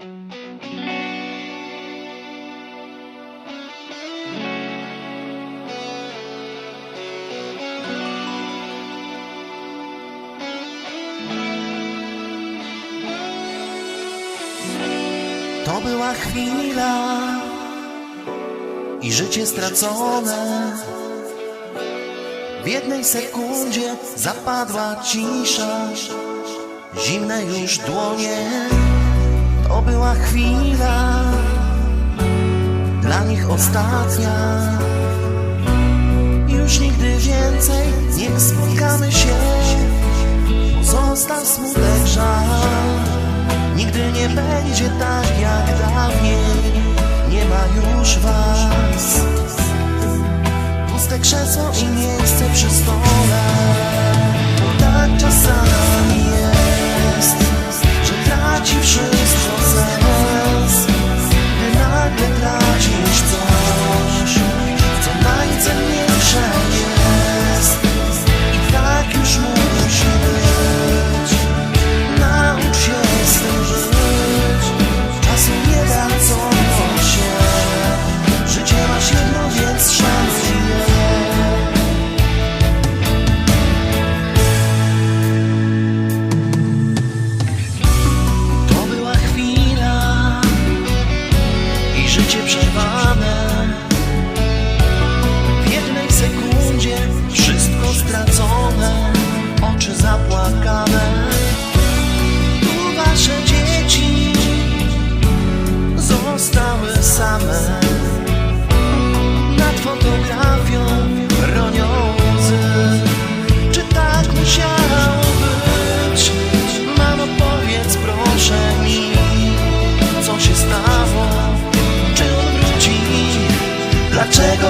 To była chwila i życie stracone. W jednej sekundzie zapadła cisza, zimne już dłonie. To była chwila, dla nich ostatnia. Już nigdy więcej nie spotkamy się, został smutek, żal. Nigdy nie będzie tak jak dawniej, nie ma już was.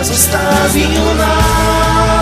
estás em um